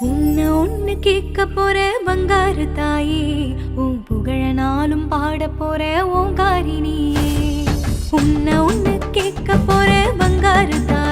உன்னை ஒண்ணு கேட்க போற பங்காரு தாயே உன் புகழனாலும் பாட போற ஓங்காரினியே. உன்னை ஒண்ணு கேட்க போற பங்காரு தாயே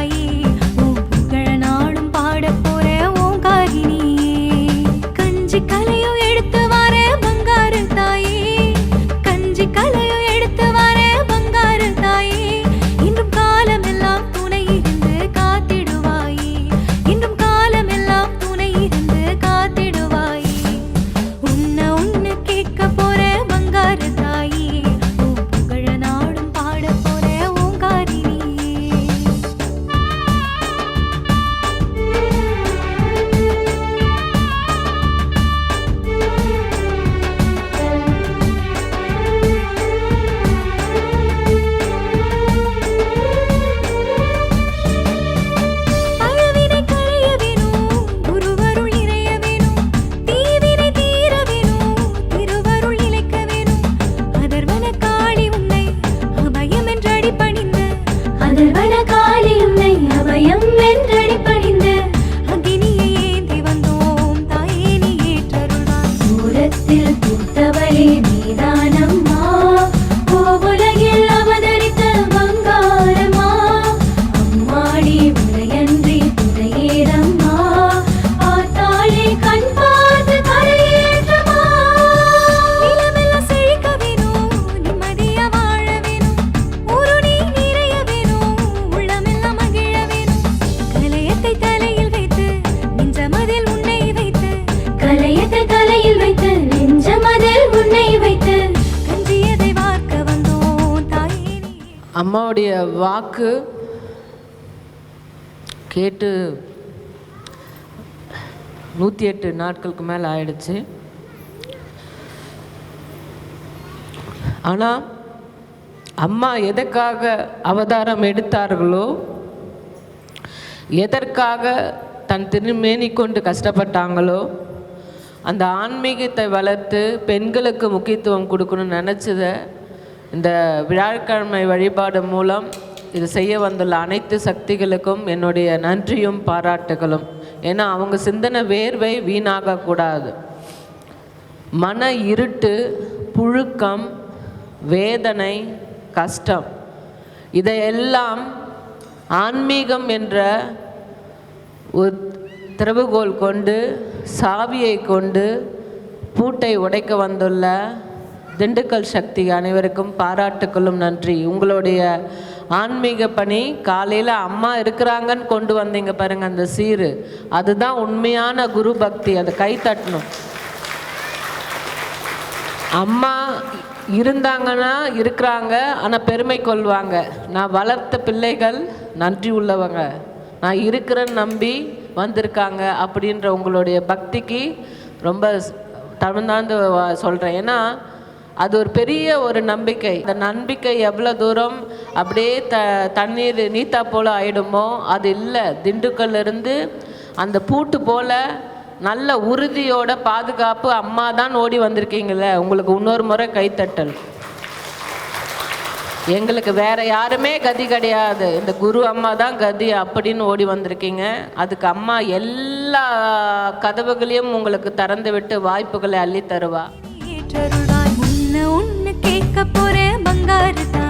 அம்மாவுடைய வாக்கு கேட்டு நூற்றி எட்டு நாட்களுக்கு மேலே ஆயிடுச்சு. ஆனால் அம்மா எதற்காக அவதாரம் எடுத்தார்களோ எதற்காக தன் திருமேனி கொண்டு கஷ்டப்பட்டாங்களோ அந்த ஆன்மீகத்தை வளர்த்து பெண்களுக்கு முக்கியத்துவம் கொடுக்கணும்னு நினச்சத இந்த வியாழக்கிழமை வழிபாடு மூலம் இது செய்ய வந்துள்ள அனைத்து சக்திகளுக்கும் என்னுடைய நன்றியும் பாராட்டுகளும். ஏன்னா அவங்க சிந்தனை வேர்வை வீணாகக்கூடாது மன இருட்டு புழுக்கம் வேதனை கஷ்டம் இதையெல்லாம் ஆன்மீகம் என்ற ஒரு திறவுகோல் கொண்டு சாவியை கொண்டு பூட்டை உடைக்க வந்துள்ள திண்டுக்கல் சக்தி அனைவருக்கும் பாராட்டுக்களும் நன்றி. உங்களுடைய ஆன்மீக பணி காலையில் அம்மா இருக்கிறாங்கன்னு கொண்டு வந்தீங்க பாருங்கள் அந்த சீரு. அதுதான் உண்மையான குரு பக்தி அதை கை தட்டணும். அம்மா இருந்தாங்கன்னா இருக்கிறாங்க ஆனால் பெருமை கொள்வாங்க. நான் வளர்த்த பிள்ளைகள் நன்றி உள்ளவங்க. நான் இருக்கிறேன்னு நம்பி வந்திருக்காங்க அப்படின்ற உங்களுடைய பக்திக்கு ரொம்ப தமிழ்நாந்து சொல்கிறேன் ஏன்னா அது ஒரு பெரிய ஒரு நம்பிக்கை. அந்த நம்பிக்கை எவ்வளோ தூரம் அப்படியே த தண்ணீர் நீத்தா போல் ஆயிடுமோ அது இல்லை. திண்டுக்கல்ல இருந்து அந்த பூட்டு போல் நல்ல உறுதியோட பாதுகாப்பு அம்மா தான் ஓடி வந்திருக்கீங்களே உங்களுக்கு இன்னொரு முறை கைத்தட்டல் எங்களுக்கு வேற யாருமே கதி கிடையாது. இந்த குரு அம்மா தான் கதி அப்படின்னு ஓடி வந்திருக்கீங்க. அதுக்கு அம்மா எல்லா கதவுகளையும் உங்களுக்கு திறந்து விட்டு வாய்ப்புகளை அள்ளி தருவா. ஏற்றருள்வாய் உன்னை கேட்க போற பங்காரு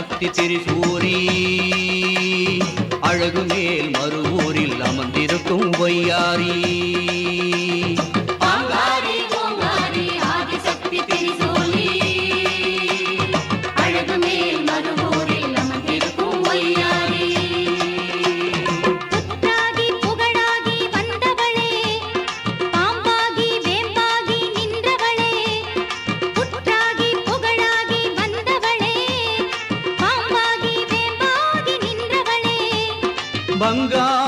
சக்தி திரிசூரி. அழகு மேல் மறுவூரில் அமர்ந்திருக்கும் பொய்யாரி பங்காரு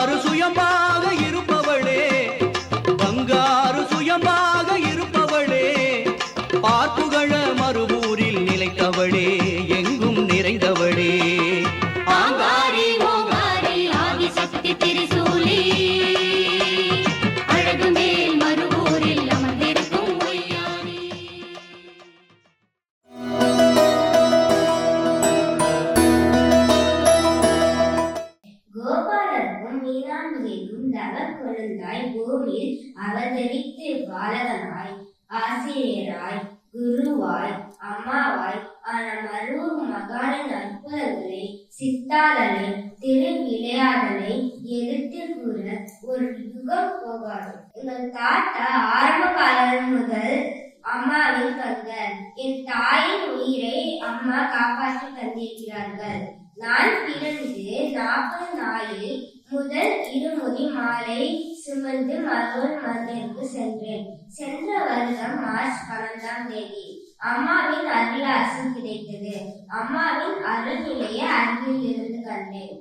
மீனாம்பிகைக்கும் தவ குழந்தாய் பூமியில் அவதரித்து பாலகனாய் ஆசிரியராய் குருவாய் அம்மாவாய் ஆன மருவ மகாலின் அற்புதங்களை சித்தாளனை திரு விளையாடலை எடுத்து கூற ஒரு யுகம் போகாது. எங்கள் தாத்தா ஆரம்ப காலம் முதல் அம்மாவின் கண்கள் என் தாயின் உயிரை அம்மா காப்பாற்றி தந்திருக்கிறார்கள். நான் பிறந்து நாற்பது நாளில் முதல் இருமுடி மாலை சுமந்து மருவன் மந்திற்கு சென்றேன். சென்ற வருடம் மார்ச் பன்னெண்டாம் தேதி அம்மாவின் அருளாசி கிடைத்தது. அம்மாவின் அருள் நிலையை அருகில் இருந்து கண்டேன்.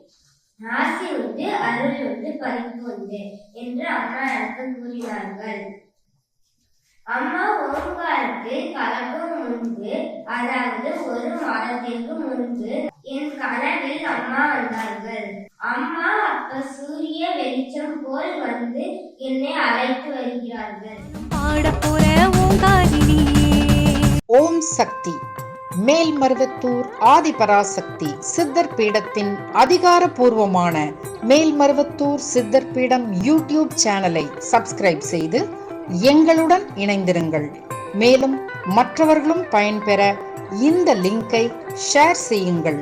ஆசை உண்டு அருள் உண்டு பறிப்பு உண்டு என்று அம்மா எனக்கு கூறினார்கள். அம்மா ஓங்காரத்து கலக்கும் முன்பு அதாவது ஒரு மாதத்திற்கு முன்பு என் கனவில் அம்மா வந்தார்கள். அம்மா அப்ப சூரிய வெளிச்சம் போல் வந்து என்னை அழைத்து வருகிறார்கள். ஓம் சக்தி. மேல்மருவத்தூர் ஆதிபராசக்தி சித்தர் பீடத்தின் அதிகாரப்பூர்வமான மேல்மருவத்தூர் சித்தர் பீடம் யூடியூப் சேனலை சப்ஸ்கிரைப் செய்து எங்களுடன் இணைந்திருங்கள். மேலும் மற்றவர்களும் பயன்பெற இந்த லிங்கை ஷேர் செய்யுங்கள்.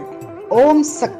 ஓம் சக்தி